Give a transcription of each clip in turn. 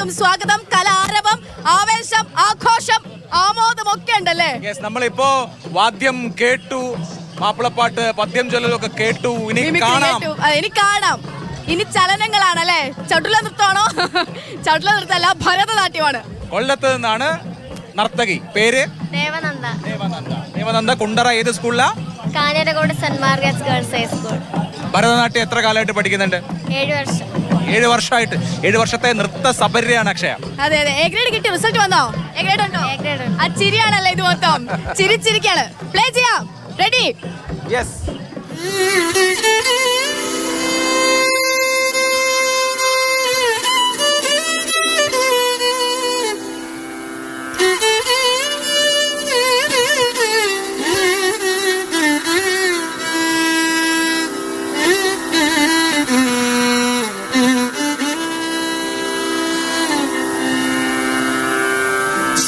എല്ലാവർക്കും സ്വാഗതം. കലാരവം ആവേശം ആഘോഷം ആമോദം ഒക്കെ ഉണ്ടല്ലേ? നമ്മളിപ്പോ വാദ്യം കേട്ടു മാപ്പിളപ്പാട്ട് പദ്യം ചൊല്ലലൊക്കെ കേട്ടു. ഇനി കാണാം. ഇനി കാണാം. ഇനി ചലനങ്ങളാണല്ലേ? ചട്ടുല നൃത്തമാണോ? ചട്ടുല നൃത്തമല്ല ഭരതനാട്യമാണ്. കൊല്ലത്ത് നിന്നാണ് നർത്തകി. പേര്? ദേവനന്ദ. ദേവനന്ദ. ദേവനന്ദ കുണ്ടറ ഏത് സ്കൂളിലാ? Kanjirakode saint girls high school. Bharatanatyam എത്ര കാലമായിട്ട് പഠിക്കുന്നുണ്ട്? ഏഴ് വർഷം. ഏഴ് വർഷമായിട്ട് ഏഴ് വർഷത്തെ നൃത്ത സബരിയാണ് അക്ഷയ. അതെ അതെ. എ ഗ്രേഡ് കിട്ടി റിസൾട്ട് വന്നോ? എ ഗ്രേഡ് ഉണ്ടോ. ആ ചിരിയാണല്ലേ ഇത് മൊത്തം. ചിരിച്ചിരിക്കാണ് പ്ലേ ചെയ്യാം. റെഡി യെസ്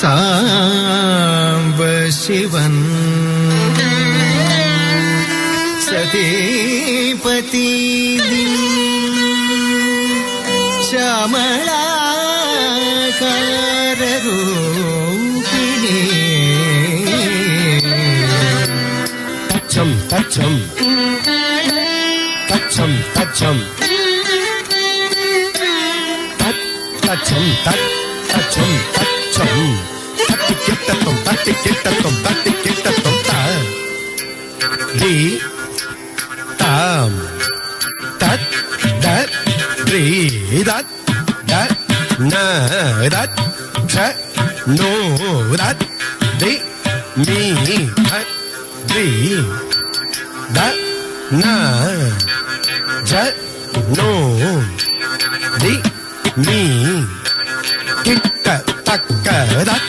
സാംബ ശിവൻ സതീപതി ശ്യാമളാകാരൂപിണി തച്ചം തച്ചം തച്ചം തച്ചം തത് തച്ചം തത് തച്ചം தட்டி கிட்டத்தும் தட்டி கிட்டத்தும் தட்டி கிட்டத்தும் தி. தாம் தத் தத் ரி தத் தத் ந தத் ஷ நோ தத் தி மீ தத் தி தத் ந ஜ நோ தி மீ கிட்ட தக்க தத்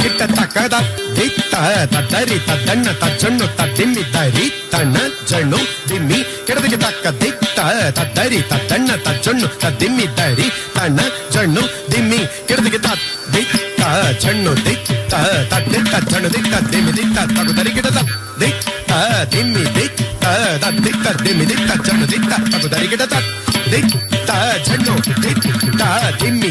ಕಿಟ್ಟ ತ ಕದ ದಿತ್ತ ತ ದರಿ ತ ದಣ್ಣ ತ ಚಣ್ಣು ತ ದಿಮ್ಮಿ ತ ರೀ ತಣ್ಣ ಜಣ್ಣು ದಿಮ್ಮಿ ಕೆಡದಿಗೆ ತಕ್ಕ ದಿತ್ತ ತ ದರಿ ತ ದಣ್ಣ ತ ಚಣ್ಣು ತ ದಿಮ್ಮಿ ದರಿ ತಣ್ಣ ಜಣ್ಣು ದಿಮ್ಮಿ ಕೆಡದಿಗೆ ತ ದಿತ್ತ ಚಣ್ಣು ದಿತ್ತ ತ ದಿತ್ತ ಚಣ್ಣು ದಿತ್ತ ದಿಮ್ಮಿ ದಿತ್ತ ತಗು ದರಿ ಗಿಡ ತ ದಿತ್ತ ದಿಮ್ಮಿ ದಿತ್ತ ತ ದಿತ್ತ ದಿಮ್ಮಿ ದಿತ್ತ ಚಣ್ಣು ದಿತ್ತ ತಗು ದರಿ ಗಿಡ ತ ದಿತ್ತ ಚಣ್ಣು ದಿತ್ತ ದಿಮ್ಮಿ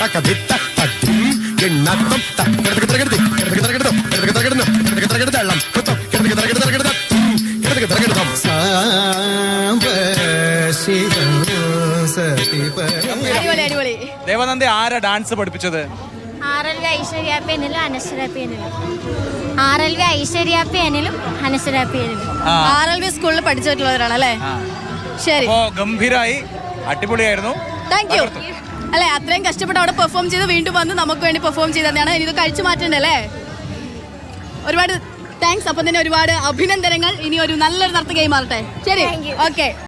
ta ka di ta ta dim gin natum ta kitta kitta kitta kitta kitta kitta kitta kitta kitta kitta kitta kitta dalam kutum kitta kitta kitta kitta kitta kitta kitta kitta kitta Samba Shivan സതീപതി അടിപൊളി അടിപൊളി ദേവനന്ദ ആരാ dance പഠിപ്പിച്ചത് R L V Aishwarya പേനിലും അനശ്വര പേനിലും. R L V Aishwarya പേനിലും അനശ്വര പേനിലും. R L V സ്കൂളിൽ പഠിച്ചിട്ടുള്ളവരാണ് അല്ലേ. ശരി. അപ്പോ ഗംഭീരായി. അടിപൊളിയായിരുന്നു. താങ്ക് യു അല്ലെ അത്രയും കഷ്ടപ്പെട്ട് അവിടെ പെർഫോം ചെയ്ത് വീണ്ടും വന്ന് നമുക്ക് വേണ്ടി പെർഫോം ചെയ്തതാണ് തന്നെയാണ്. ഇനി ഇത് കഴിച്ചു മാറ്റണ്ടല്ലേ ഒരുപാട് താങ്ക്സ് അപ്പം തന്നെ ഒരുപാട് അഭിനന്ദനങ്ങൾ. ഇനി ഒരു നല്ലൊരു നർത്തകയും മാറട്ടെ. ശരി. ഓക്കെ